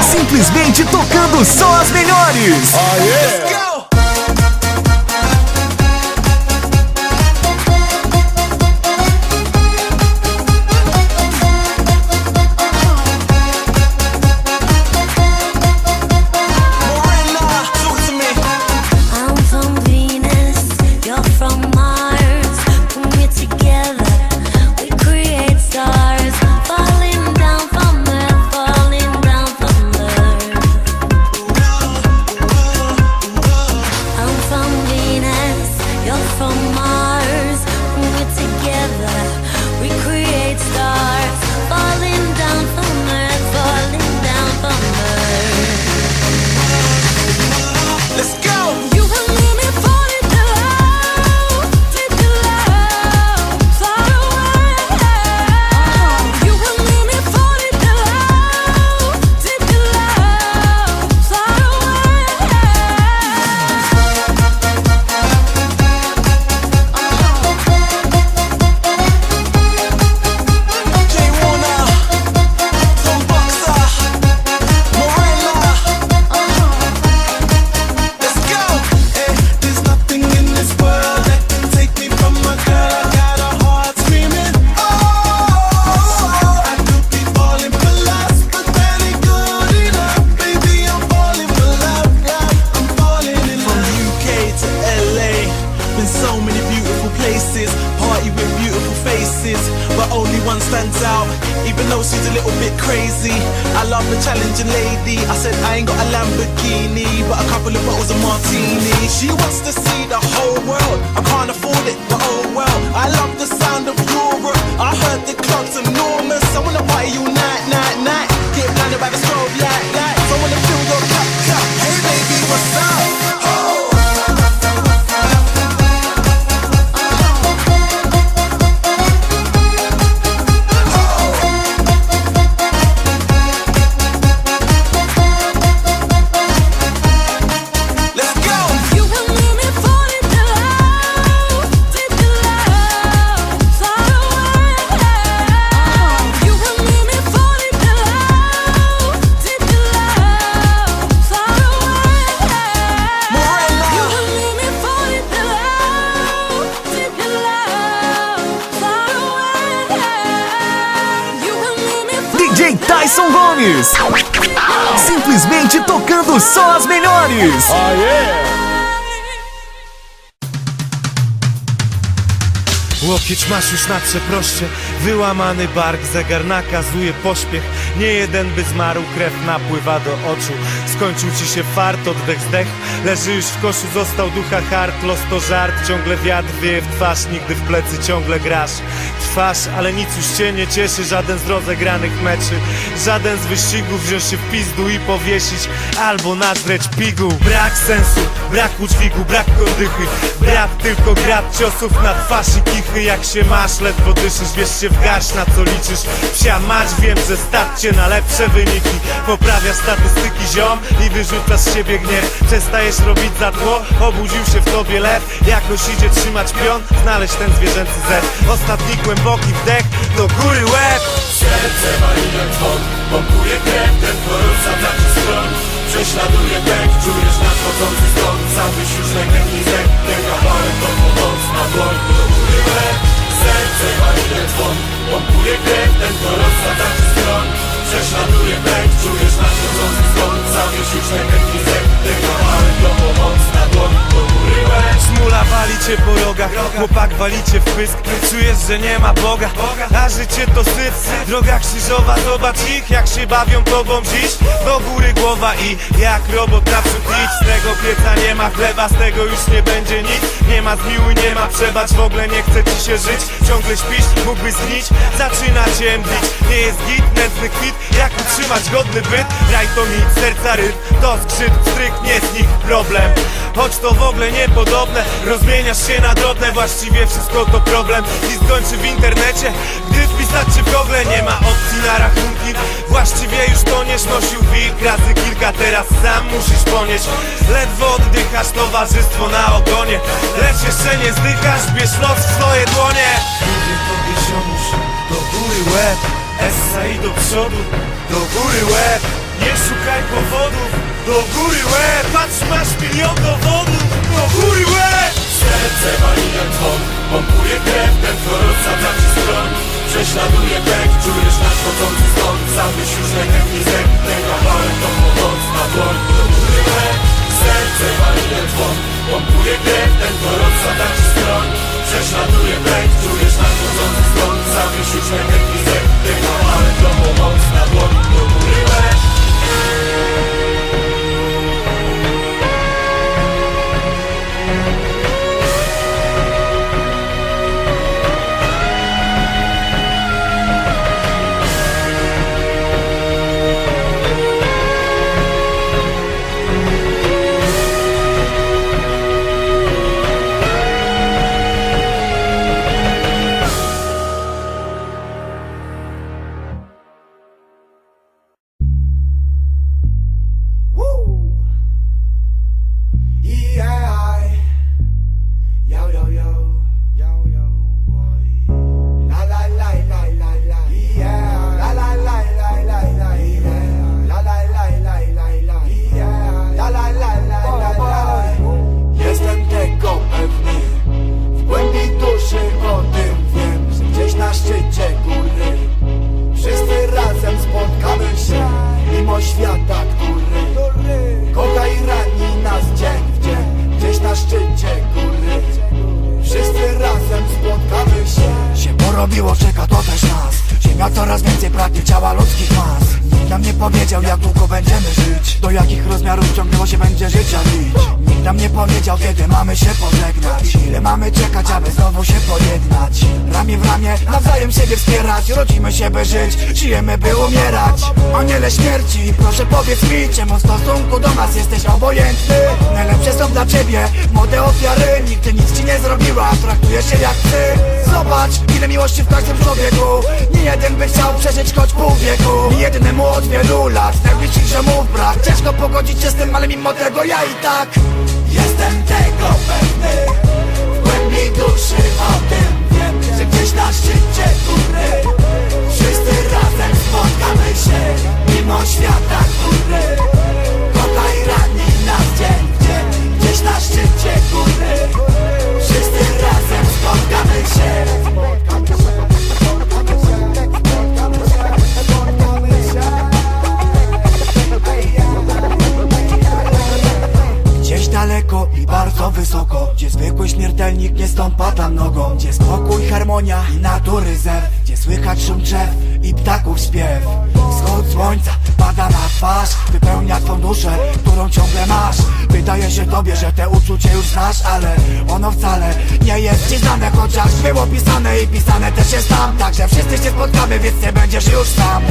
Simplesmente tocando só as melhores. I'm a little bit crazy, I love the challenging lady. I said I ain't got a Lamborghini, but a couple of bottles of martini. She wants to see the whole world. I can't afford it, but oh well. I love the sound of Europe. I heard the club's enormous. I wanna party you night, night, night. Get blinded by the strobe Produções Melhores. Aê! Łokieć masz już na przeproście Wyłamany bark, zegar nakazuje pośpiech. Nie jeden by zmarł, krew napływa do oczu. Skończył ci się fart, oddech zdech. Leży już w koszu, został ducha hart. Los to żart, ciągle wiatr wieje w twarz. Nigdy w plecy ciągle grasz. Trwasz, ale nic już cię nie cieszy. Żaden z rozegranych meczy. Żaden z wyścigów wziąć się w pizdu i powiesić Albo nazreć piguł Brak sensu, brak udźwigu, brak oddychy. Brak tylko grad ciosów na twarz i Jak się masz, ledwo dyszysz, wiesz się w garść na co liczysz. Psia mać, wiem, że stać cię na lepsze wyniki. Poprawiasz statystyki ziom i wyrzucasz z siebie gniew. Przestajesz robić za tło, obudził się w tobie lew. Jakoś idzie trzymać pion, znaleźć ten zwierzęcy zet Ostatni głęboki wdech, do góry łeb. Serce wali jak dzwon Pompuje krew, gorąca taki stron Prześladuje pęk, czujesz nadchodzący skok Zawyś już zek Ten kawałek to pomoc na dłoń do góry łeb Szmula wali cię po rogach, chłopak wali cię w pysk. Czujesz, że nie ma Boga, a życie to syf Droga krzyżowa, zobacz ich, jak się bawią tobą dziś. Do góry głowa i jak robot naprzód idź. Z tego pieca nie ma chleba, z tego już nie będzie nic. Nie ma zmiłuj, nie ma przebacz, w ogóle nie chce ci się żyć. Ciągle śpisz, mógłbyś zgnić, zaczyna cię mdlić. Nie jest git, nędzny kwit, jak utrzymać godny byt? Raj to nic, serca rytm, to skrzyp, stryk, nie z nich problem. Choć to w ogóle niepodobne Rozmieniasz się na drobne. Właściwie wszystko to problem. I skończy w internecie Gdy wpisać czy w Google nie ma opcji na rachunki Właściwie już toniesz Nosił wilk. Razy kilka Teraz sam musisz ponieść. Ledwo oddychasz Towarzystwo na ogonie. Lecz jeszcze nie zdychasz Bierz los w swoje dłonie. Lubię tobie Do góry łeb. Essa i do przodu, do góry łeb. Nie szukaj powodów, do góry łeb. Patrz, masz milion dowodów, do góry łeb. Serce wali jak dzwon Pompuje krew, ten kto rozsadza ci skroń prześladuje pęk Czujesz nasz początek stąd Sam byś już lekiem nie zęknę Kawałek to pomoc na dłoń. Używe serce walnie dłoń. Pompuje krew, ten gorąc zataczy stroń Prześladuje pęk Czujesz nasz stąd Sam byś już lekiem nie zęknę Kawałek to pomoc na Do jakich rozmiarów ciągnęło się będzie życia Nikt nam nie powiedział kiedy mamy się pożegnać. Ile mamy czekać, aby znowu się pojednać? Ramię w ramię, nawzajem siebie wspierać. Rodzimy się by żyć, żyjemy by umierać. Aniele śmierci, proszę powiedz mi Czemu w stosunku do nas jesteś obojętny? Najlepsze są dla ciebie młode ofiary. Nigdy nic ci nie zrobiła, traktujesz się jak ty Zobacz, ile miłości w każdym człowieku. Nie jeden by chciał przeżyć choć pół wieku. Nie jednemu od wielu lat Najbliższych ziomów brak. Ciężko pogodzić się z tym, ale mimo tego ja i tak Jestem tego pewny. W głębi duszy o tym wiem Że gdzieś na szczycie góry Wszyscy razem spotkamy się Mimo świata, który Kocha i rani nas dzień dzień. Gdzieś na szczycie góry że te uczucie już znasz Ale ono wcale nie jest ci znane Chociaż było pisane i pisane też jest tam. Także wszyscy się spotkamy, więc nie będziesz już sam.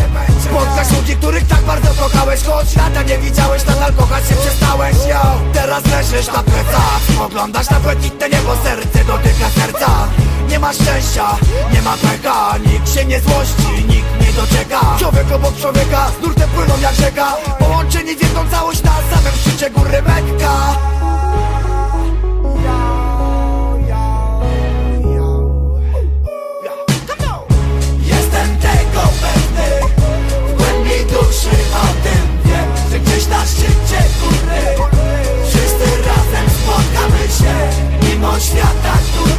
Spotkasz ludzi, których tak bardzo kochałeś Choć lata nie widziałeś, nadal kochać się przestałeś. Yo. Teraz leżysz na plecach Spoglądasz na błękitne niebo, serce dotyka serca. Nie ma szczęścia, nie ma pecha Nikt się nie złości, nikt nie doczeka. Człowiek obok człowieka, z nurtem płyną jak rzeka. Połączeni w jedną całość na samym szczycie góry Mekka świata, który